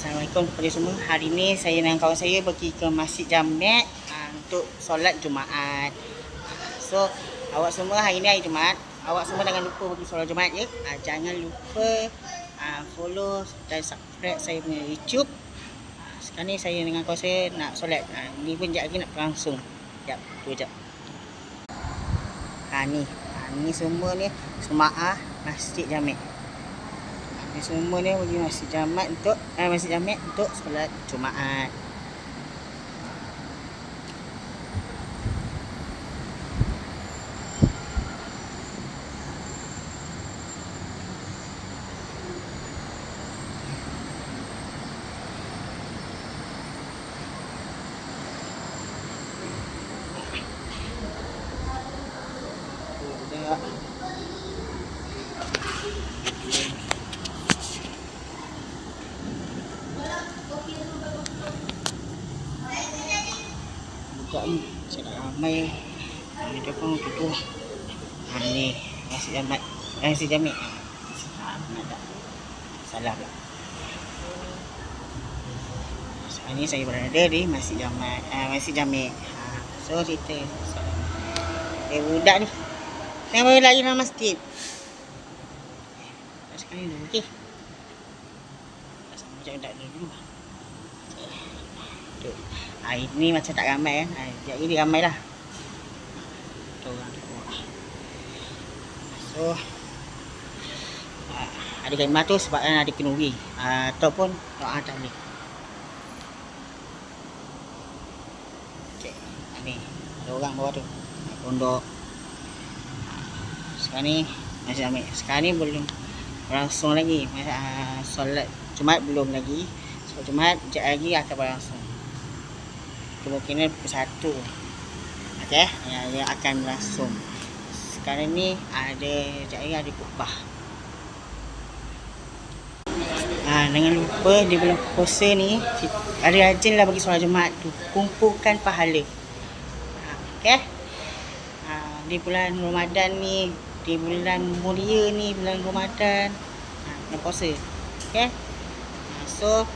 Assalamualaikum kepada semua. Hari ni saya dengan kawan saya pergi ke Masjid Jamek uh, untuk solat Jumaat. So, awak semua hari ni hari Jumaat. Awak semua jangan lupa pergi solat Jumaat ya. Uh, jangan lupa uh, follow dan subscribe saya punya YouTube. Uh, sekarang ni saya dengan kawan saya nak solat. Uh, ni pun sekejap lagi nak berlangsung. Sekejap, tunggu sekejap. Ha ni. Ha, ni semua ni semaah Masjid Jamek. Semua ni pergi Masjid Jamek untuk eh, Masjid Jamek untuk solat Jumaat. Budak. Ni Cakap ramai Di depan tutup ha, Ni Masjid Jamat Eh ha, mana tak Salah pula. Sekarang ni saya berada di Masjid Jamat eh, Masjid Jamik ha, So cerita Eh budak ni. Yang baru lagi dalam masjid? Sekarang ni dulu Okey. Sama macam budak dulu Tu. Ha, ini macam tak ramai kan. Ha, sekejap ini ramai lah. Tu orang tu. So, ha, ada kalimah tu sebab kan ada kenuri. Ha, ataupun doa tak boleh. Okay. Ha, ni. Ada orang bawah tu. Pondok. Sekarang ni masih ambil. Sekarang ni belum berlangsung lagi. Ha, solat Jumaat belum lagi. Solat Jumaat sekejap lagi akan berlangsung kemungkinan pukul satu okay, yang, yang akan berlangsung sekarang ni ada lagi ada khutbah. Ha, jangan lupa di bulan puasa ni ada rajinlah bagi solat Jumaat tu. Kumpulkan pahala. Ha, okay? ha, di bulan Ramadan ni di bulan mulia ni bulan Ramadan ha, bulan puasa. Okay? ha, so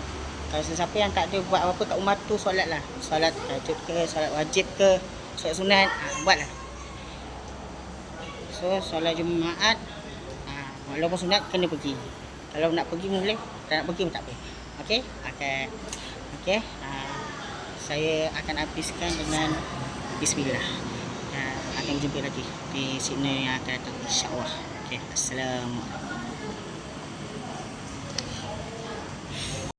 kalau sesiapa yang tak ada buat apa-apa kat rumah tu solat lah. Solat tahajud ke solat wajib ke solat sunat ha, buat lah. So solat jumaat ha, walaupun sunat kena pergi. Kalau nak pergi boleh tak nak pergi pun tak apa. Ok okay. ok ha, saya akan habiskan dengan bismillah. Ha, akan berjumpa lagi di signal yang akan datang insyaAllah ok assalamualaikum